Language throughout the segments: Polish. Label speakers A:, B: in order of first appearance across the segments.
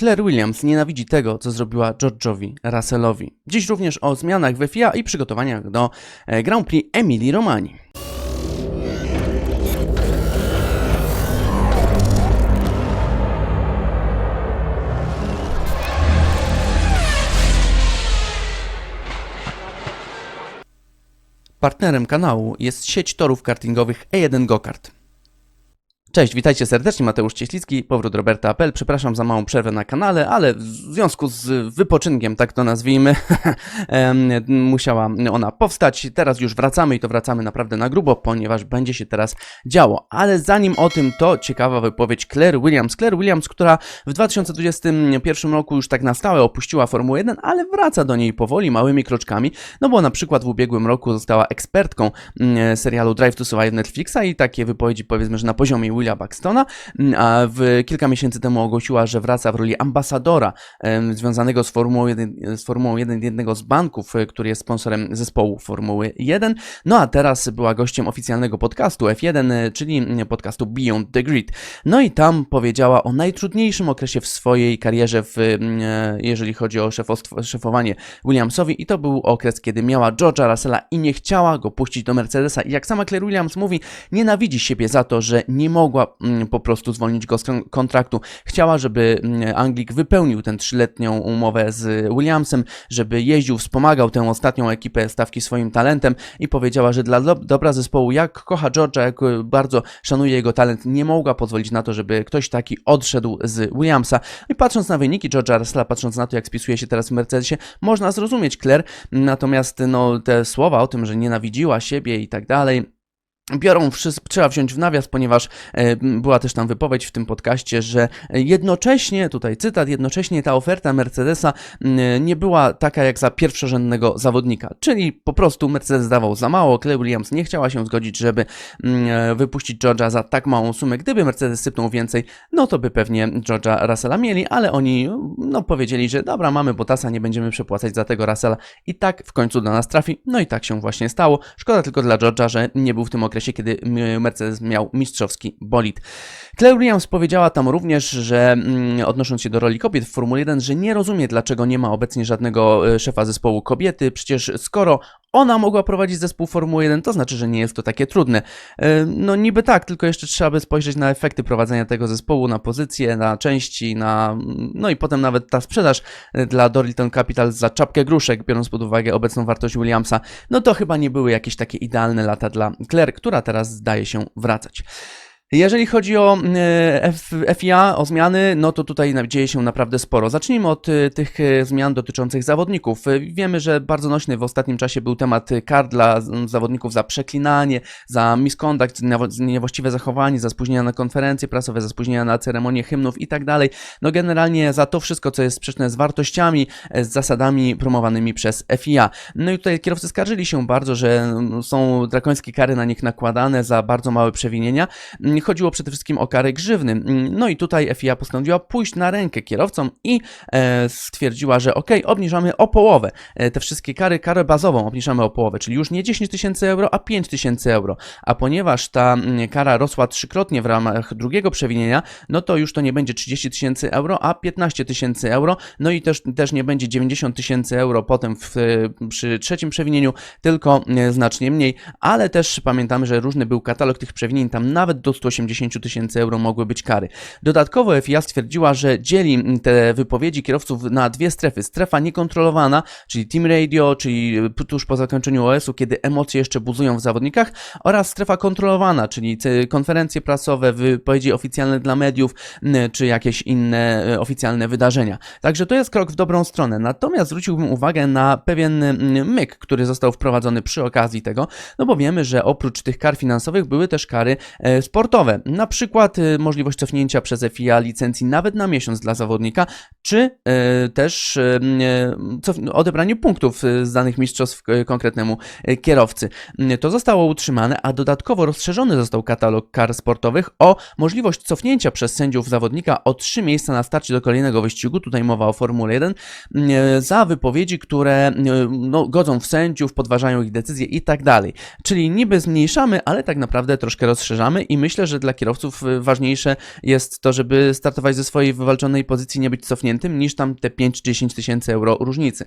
A: Claire Williams nienawidzi tego, co zrobiła George'owi Russellowi. Dziś również o zmianach we FIA i przygotowaniach do e, Grand Prix Emilii Romani. Partnerem kanału jest sieć torów kartingowych E1 Gokart. Cześć, witajcie serdecznie, Mateusz Cieślicki, powrót Roberta Apel. Przepraszam za małą przerwę na kanale, ale w związku z wypoczynkiem, tak to nazwijmy, musiała ona powstać. Teraz już wracamy i to wracamy naprawdę na grubo, ponieważ będzie się teraz działo. Ale zanim o tym, to ciekawa wypowiedź Claire Williams. Claire Williams, która w 2021 roku już tak na stałe opuściła Formułę 1, ale wraca do niej powoli, małymi kroczkami, no bo na przykład w ubiegłym roku została ekspertką mm, serialu Drive to Survive Netflixa i takie wypowiedzi powiedzmy, że na poziomie Willa Buxtona, mm, a w kilka miesięcy temu ogłosiła, że wraca w roli ambasadora związanego z Formułą 1, z Formułą 1 jednego z banków, e, który jest sponsorem zespołu Formuły 1. No a teraz była gościem oficjalnego podcastu F1, e, czyli mm, podcastu Beyond the Grid. No i tam powiedziała o najtrudniejszym okresie w swojej karierze, w, mm, e, jeżeli chodzi o szefostwo, szefowanie Williamsowi i to był okres, kiedy miała George'a Russella i nie chciała go puścić do Mercedesa i jak sama Claire Williams mówi, nienawidzi siebie za to, że nie mogła mm, po prostu zwolnić go z kon- kontraktu. Chciała, żeby mm, Anglik wypełnił tę trzyletnią umowę z Williamsem, żeby jeździł, wspomagał tę ostatnią ekipę stawki swoim talentem i powiedziała, że dla do- dobra zespołu, jak kocha George'a, jak y, bardzo szanuje jego talent, nie mogła pozwolić na to, żeby ktoś taki odszedł z Williamsa. I patrząc na wyniki George'a Russella, patrząc na to, jak spisuje się teraz w Mercedesie, można zrozumieć Claire, natomiast no, te słowa o tym, że nienawidziła siebie i tak dalej, biorą wszystko, trzeba wziąć w nawias, ponieważ e, była też tam wypowiedź w tym podcaście, że jednocześnie, tutaj cytat, jednocześnie ta oferta Mercedesa nie była taka jak za pierwszorzędnego zawodnika, czyli po prostu Mercedes dawał za mało, Claire Williams nie chciała się zgodzić, żeby e, wypuścić George'a za tak małą sumę, gdyby Mercedes sypnął więcej, no to by pewnie George'a Russella mieli, ale oni no powiedzieli, że dobra, mamy Bottasa, nie będziemy przepłacać za tego Russella. I tak w końcu do nas trafi, no i tak się właśnie stało, szkoda tylko dla George'a, że nie był w tym okresie, kiedy m, Mercedes miał mistrzowski bolid. Claire Williams powiedziała tam również, że mm, odnosząc się do roli kobiet w Formule 1, że nie rozumie, dlaczego nie ma obecnie żadnego e, szefa zespołu kobiety. Przecież skoro ona mogła prowadzić zespół Formuły 1, to znaczy, że nie jest to takie trudne. E, No niby tak, tylko jeszcze trzeba by spojrzeć na efekty prowadzenia tego zespołu, na pozycje, na części, na... no i potem nawet ta sprzedaż e, dla Dorilton Capital za czapkę gruszek, biorąc pod uwagę obecną wartość Williamsa, no to chyba nie były jakieś takie idealne lata dla Claire, która teraz zdaje się wracać. Jeżeli chodzi o e, F, FIA, o zmiany, no to tutaj dzieje się naprawdę sporo. Zacznijmy od e, tych e, zmian dotyczących zawodników. E, Wiemy, że bardzo nośny w ostatnim czasie był temat e, kar dla mm, zawodników za przeklinanie, za misconduct, niewłaściwe zachowanie, za spóźnienia na konferencje prasowe, za spóźnienia na ceremonię hymnów i tak dalej. No generalnie za to wszystko, co jest sprzeczne z wartościami, e, z zasadami promowanymi przez FIA. No i tutaj kierowcy skarżyli się bardzo, że mm, są drakońskie kary na nich nakładane za bardzo małe przewinienia. Chodziło przede wszystkim o kary grzywny. Mm, No i tutaj FIA postanowiła pójść na rękę kierowcom i e, stwierdziła, że ok, obniżamy o połowę e, te wszystkie kary, karę bazową obniżamy o połowę, czyli już nie 10 tysięcy euro, a 5 tysięcy euro. A ponieważ ta mm, kara rosła trzykrotnie w ramach drugiego przewinienia, no to już to nie będzie 30 tysięcy euro, a 15 tysięcy euro. No i też, też nie będzie 90 tysięcy euro potem w, przy trzecim przewinieniu, tylko e, znacznie mniej, ale też pamiętamy, że różny był katalog tych przewinień, tam nawet do 180 tysięcy euro mogły być kary. Dodatkowo FIA stwierdziła, że dzieli te wypowiedzi kierowców na dwie strefy. Strefa niekontrolowana, czyli Team Radio, czyli tuż po zakończeniu OS-u, kiedy emocje jeszcze buzują w zawodnikach, oraz strefa kontrolowana, czyli konferencje prasowe, wypowiedzi oficjalne dla mediów, czy jakieś inne e, oficjalne wydarzenia. Także to jest krok w dobrą stronę. Natomiast zwróciłbym uwagę na pewien mm, myk, który został wprowadzony przy okazji tego, no bo wiemy, że oprócz tych kar finansowych były też kary e, Na przykład e, możliwość cofnięcia przez FIA licencji nawet na miesiąc dla zawodnika, czy e, też cof- odebranie punktów z danych mistrzostw konkretnemu kierowcy. To zostało utrzymane, a dodatkowo rozszerzony został katalog kar sportowych o możliwość cofnięcia przez sędziów zawodnika o trzy miejsca na starcie do kolejnego wyścigu, tutaj mowa o Formule 1, m, za wypowiedzi, które no, godzą w sędziów, podważają ich decyzje i tak dalej. Czyli niby zmniejszamy, ale tak naprawdę troszkę rozszerzamy i myślę, że że dla kierowców y, ważniejsze jest to, żeby startować ze swojej wywalczonej pozycji, nie być cofniętym, niż tam te 5 czy 10 tysięcy euro różnicy.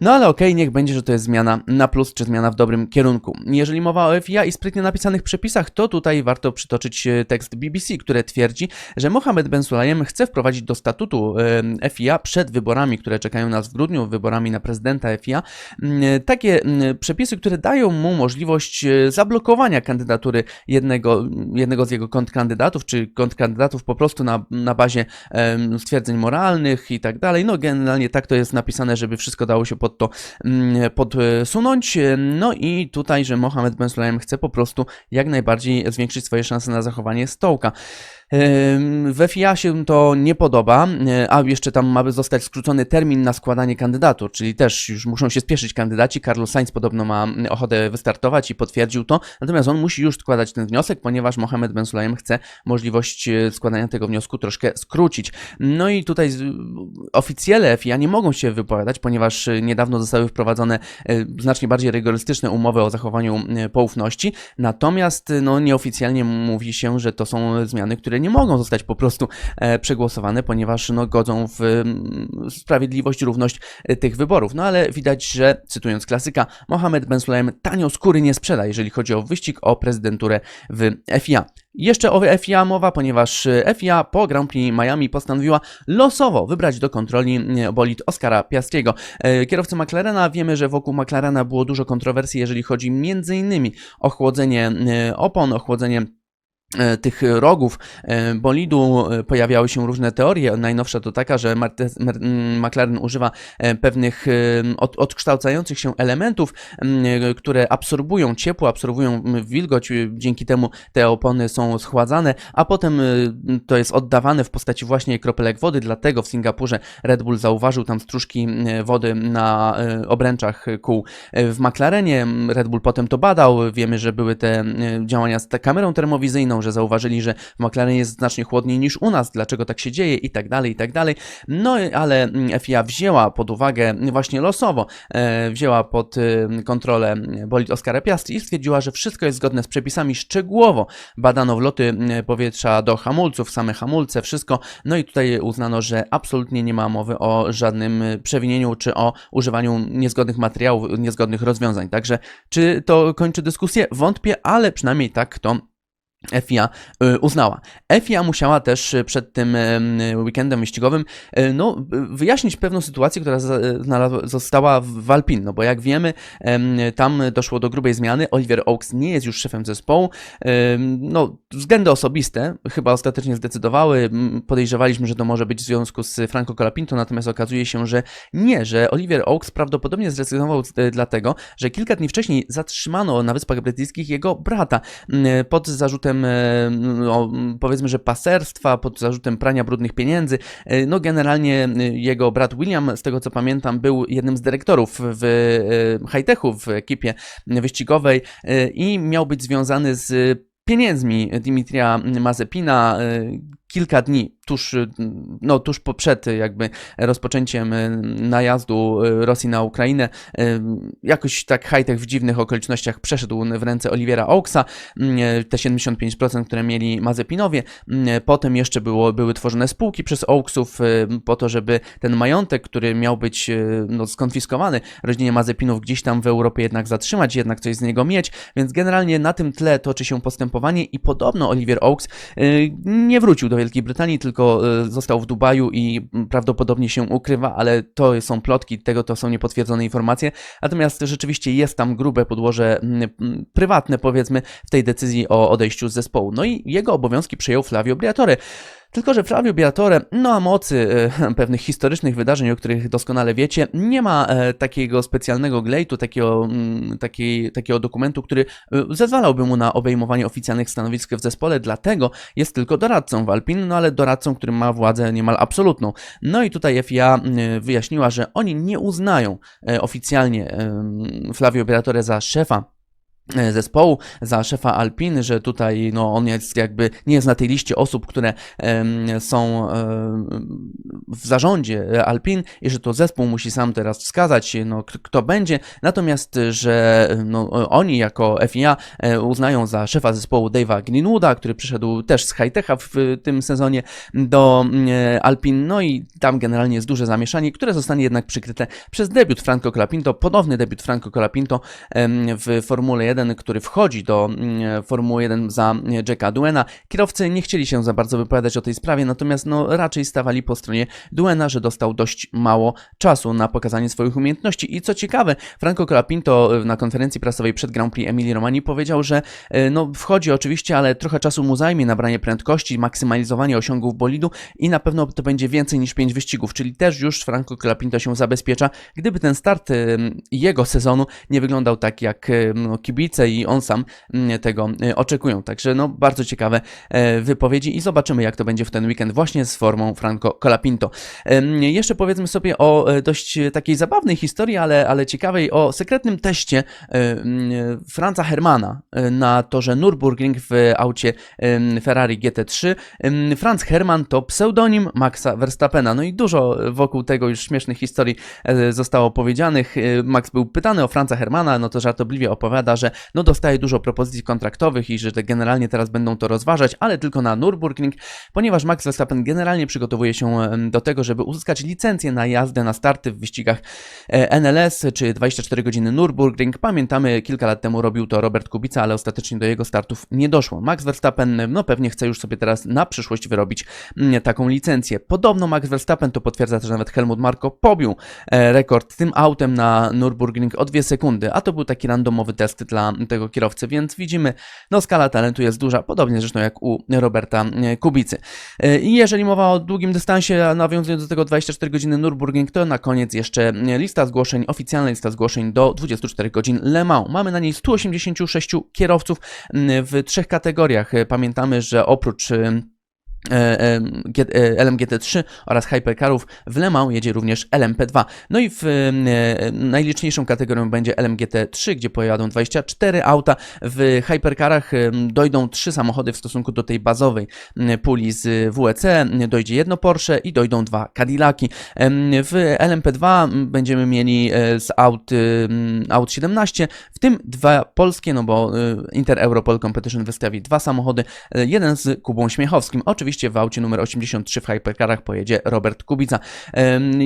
A: No ale okej, niech będzie, że to jest zmiana na plus, czy zmiana w dobrym kierunku. Jeżeli mowa o FIA i sprytnie napisanych przepisach, to tutaj warto przytoczyć e, tekst BBC, które twierdzi, że Mohamed Ben Sulayem chce wprowadzić do statutu e, FIA przed wyborami, które czekają nas w grudniu, wyborami na prezydenta FIA, m, takie przepisy, które dają mu możliwość e, zablokowania kandydatury jednego, jednego z jego kontrkandydatów, czy kontrkandydatów po prostu na, na bazie stwierdzeń moralnych i tak dalej. No generalnie tak to jest napisane, żeby wszystko dało się pod to mm, podsunąć. No i tutaj, że Mohamed Ben Sulayem chce po prostu jak najbardziej zwiększyć swoje szanse na zachowanie stołka. We FIA się to nie podoba, e, a jeszcze tam ma zostać skrócony termin na składanie kandydatur, czyli też już muszą się spieszyć kandydaci. Carlos Sainz podobno ma ochotę wystartować i potwierdził to, natomiast on musi już składać ten wniosek, ponieważ Mohamed Ben Sulayem chce możliwość e, składania tego wniosku troszkę skrócić. No i tutaj oficjele FIA nie mogą się wypowiadać, ponieważ e, niedawno zostały wprowadzone znacznie bardziej rygorystyczne umowy o zachowaniu poufności, natomiast no, nieoficjalnie mówi się, że to są zmiany, które nie mogą zostać po prostu e, przegłosowane, ponieważ no, godzą w sprawiedliwość, równość e, tych wyborów. No ale widać, że cytując klasyka, Mohamed Ben Sulayem tanio skóry nie sprzeda, jeżeli chodzi o wyścig o prezydenturę w FIA. Jeszcze o FIA mowa, ponieważ e, FIA po Grand Prix Miami postanowiła losowo wybrać do kontroli bolid Oscara Piastriego. Kierowcy McLarena wiemy, że wokół McLarena było dużo kontrowersji, jeżeli chodzi m.in. o chłodzenie opon, o chłodzenie tych rogów e, bolidu e, pojawiały się różne teorie. Najnowsza to taka, że McLaren używa e, pewnych e, od, odkształcających się elementów, e, które absorbują ciepło, absorbują wilgoć, e, dzięki temu te opony są schładzane, a potem e, to jest oddawane w postaci właśnie kropelek wody, dlatego w Singapurze Red Bull zauważył tam stróżki e, wody na e, obręczach kół. E, W McLarenie Red Bull potem to badał, wiemy, że były te e, działania z kamerą termowizyjną, że zauważyli, że w McLarenie jest znacznie chłodniej niż u nas, dlaczego tak się dzieje i tak dalej, i tak dalej. No ale mm, FIA wzięła pod uwagę właśnie losowo, e, wzięła pod e, kontrolę bolid Oscara Piastri i stwierdziła, że wszystko jest zgodne z przepisami, szczegółowo badano wloty m, powietrza do hamulców, same hamulce, wszystko, no i tutaj uznano, że absolutnie nie ma mowy o żadnym e, przewinieniu czy o używaniu niezgodnych materiałów, niezgodnych rozwiązań. Także czy to kończy dyskusję? Wątpię, ale przynajmniej tak to FIA y, uznała. FIA musiała też y, przed tym y, weekendem wyścigowym no, wyjaśnić pewną sytuację, która została w Alpine, no bo jak wiemy, em, tam doszło do grubej zmiany. Oliver Oaks nie jest już szefem zespołu. No, względy osobiste chyba ostatecznie zdecydowały. Podejrzewaliśmy, że to może być w związku z Franco Colapinto, natomiast okazuje się, że nie, że Oliver Oaks prawdopodobnie zrezygnował dlatego, że kilka dni wcześniej zatrzymano na Wyspach Brytyjskich jego brata pod zarzutem, e, no, powiedzmy, że paserstwa, pod zarzutem prania brudnych pieniędzy. E, No, generalnie e, jego brat William, z tego co pamiętam, był jednym z dyrektorów w high-techu w ekipie wyścigowej i miał być związany z pieniędzmi Dimitrija Mazepina kilka dni tuż, e, no, tuż przed e, jakby rozpoczęciem e, najazdu Rosji na Ukrainę. Jakoś tak high-tech w dziwnych okolicznościach przeszedł w ręce Olivera Oaksa, te 75%, które mieli Mazepinowie. Potem jeszcze było, były tworzone spółki przez Oaksów po to, żeby ten majątek, który miał być no, skonfiskowany rodzinie Mazepinów gdzieś tam w Europie jednak zatrzymać, jednak coś z niego mieć, więc generalnie na tym tle toczy się postępowanie i podobno Oliver Oaks nie wrócił do Wielkiej Brytanii, tylko e, został w Dubaju i mm, prawdopodobnie się ukrywa, ale to są plotki, tego to są niepotwierdzone informacje. Natomiast rzeczywiście jest tam grube podłoże mm, mm, prywatne, powiedzmy, w tej decyzji o odejściu z zespołu. No i jego obowiązki przejął Flavio Briatore. Tylko, że Flavio Briatore, no a mocy e, pewnych historycznych wydarzeń, o których doskonale wiecie, nie ma e, takiego specjalnego glejtu, takiego, mm, takiej, takiego dokumentu, który e, zezwalałby mu na obejmowanie oficjalnych stanowisk w zespole, dlatego jest tylko doradcą w Alpine, no ale doradcą, który ma władzę niemal absolutną. No i tutaj FIA mm, wyjaśniła, że oni nie uznają e, oficjalnie em, Flavio Briatore za szefa e, zespołu, za szefa Alpin, że tutaj no, on jest jakby nie jest na tej liście osób, które są w zarządzie Alpin i że to zespół musi sam teraz wskazać, no, kto będzie. Natomiast, że no, oni jako FIA e, uznają za szefa zespołu Dave'a Greenwooda, który przyszedł też z Hightecha w tym sezonie do e, Alpin. No i tam generalnie jest duże zamieszanie, które zostanie jednak przykryte przez debiut Franco Colapinto, ponowny debiut Franco Colapinto w Formule 1, który wchodzi do mm, Formuły 1 za Jacka Duena. Kierowcy nie chcieli się za bardzo wypowiadać o tej sprawie, natomiast no, raczej stawali po stronie Duena, że dostał dość mało czasu na pokazanie swoich umiejętności. I co ciekawe, Franco Colapinto e, na konferencji prasowej przed Grand Prix Emilii Romani powiedział, że e, no, wchodzi oczywiście, ale trochę czasu mu zajmie nabranie prędkości, maksymalizowanie osiągów bolidu i na pewno to będzie więcej niż 5 wyścigów, czyli też już Franco Colapinto się zabezpiecza, gdyby ten start jego sezonu nie wyglądał tak jak no, kibice i on sam mm, tego e, oczekują. Także no bardzo ciekawe e, wypowiedzi i zobaczymy jak to będzie w ten weekend właśnie z formą Franco Colapinto. Jeszcze powiedzmy sobie o e, dość takiej zabawnej historii, ale, ale ciekawej, o sekretnym teście e, m, e, Franza Hermana na torze Nürburgring w aucie Ferrari GT3. Em, Franz Hermann to pseudonim Maxa Verstappena. No i dużo wokół tego już śmiesznych historii zostało powiedzianych. Max był pytany o Franza Hermana, no to żartobliwie opowiada, że no dostaje dużo propozycji kontraktowych i że generalnie teraz będą to rozważać, ale tylko na Nürburgring, ponieważ Max Verstappen generalnie przygotowuje się do tego, żeby uzyskać licencję na jazdę na starty w wyścigach e, NLS czy 24 godziny Nürburgring. Pamiętamy, kilka lat temu robił to Robert Kubica, ale ostatecznie do jego startów nie doszło. Max Verstappen no pewnie chce już sobie teraz na przyszłość wyrobić mm, taką licencję. Podobno Max Verstappen, to potwierdza też nawet Helmut Marko, pobił e, rekord tym autem na Nürburgring o dwie sekundy, a to był taki randomowy test dla tego kierowcy, więc widzimy, no skala talentu jest duża, podobnie zresztą jak u Roberta e, Kubicy. E, I jeżeli mowa o długim dystansie, nawiązując do tego 24 godziny Nürburgring, to na koniec jeszcze e, lista zgłoszeń, oficjalna lista zgłoszeń do 24 godzin Le Mans. Mamy na niej 186 kierowców w trzech kategoriach. Pamiętamy, że oprócz LMGT3 oraz Hypercarów w Le Mans jedzie również LMP2. No i w e, najliczniejszą kategorią będzie LMGT3, gdzie pojadą 24 auta. W Hypercarach e, dojdą trzy samochody w stosunku do tej bazowej puli z WEC. Dojdzie jedno Porsche i dojdą dwa Cadillaki. W LMP2 m, będziemy mieli e, z aut, em, aut 17, w tym dwa polskie, no bo e, Inter Europol Competition wystawi dwa samochody, e, jeden z Kubą Śmiechowskim. Oczywiście w aucie numer 83 w Hypercarach pojedzie Robert Kubica.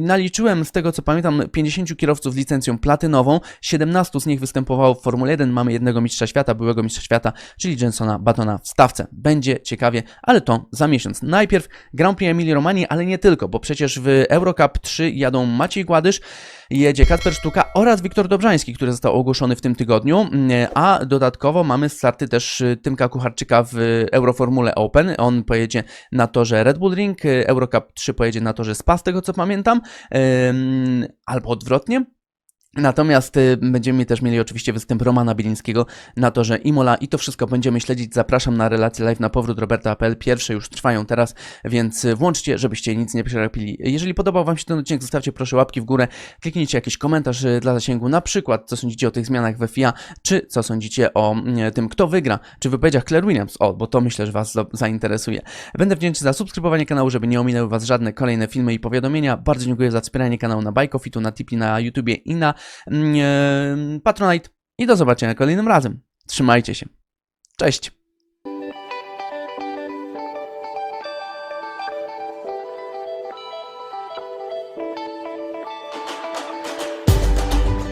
A: Naliczyłem z tego co pamiętam 50 kierowców z licencją platynową, 17 z nich występowało w Formule 1, mamy jednego mistrza świata, byłego mistrza świata, czyli Jensona Batona w stawce. Będzie ciekawie, ale to za miesiąc. Najpierw Grand Prix Emilii Romanii, ale nie tylko, bo przecież w Eurocup 3 jadą Maciej Gładysz, jedzie Kacper Sztuka oraz Wiktor Dobrzański, który został ogłoszony w tym tygodniu, mm, a dodatkowo mamy starty też y, Tymka Kucharczyka w Euroformule Open. On pojedzie na torze Red Bull Ring, y, Eurocup 3 pojedzie na torze Spa, z tego co pamiętam, albo odwrotnie. Natomiast y, będziemy też mieli oczywiście występ Romana Bielińskiego na torze Imola i to wszystko będziemy śledzić. Zapraszam na relację live na powrót Roberta.pl. Pierwsze już trwają teraz, więc y, włączcie, żebyście nic nie przerapili. Jeżeli podobał Wam się ten odcinek, zostawcie proszę łapki w górę, kliknijcie jakiś komentarz y, dla zasięgu, na przykład co sądzicie o tych zmianach we FIA, czy co sądzicie o mm, tym, kto wygra, czy wypowiedziach Claire Williams, o, bo to myślę, że Was za- zainteresuje. Będę wdzięczny za subskrybowanie kanału, żeby nie ominęły Was żadne kolejne filmy i powiadomienia. Bardzo dziękuję za wspieranie kanału na Bajkofitu, na Tipi, na YouTubie i na Patronite. I do zobaczenia kolejnym razem. Trzymajcie się. Cześć.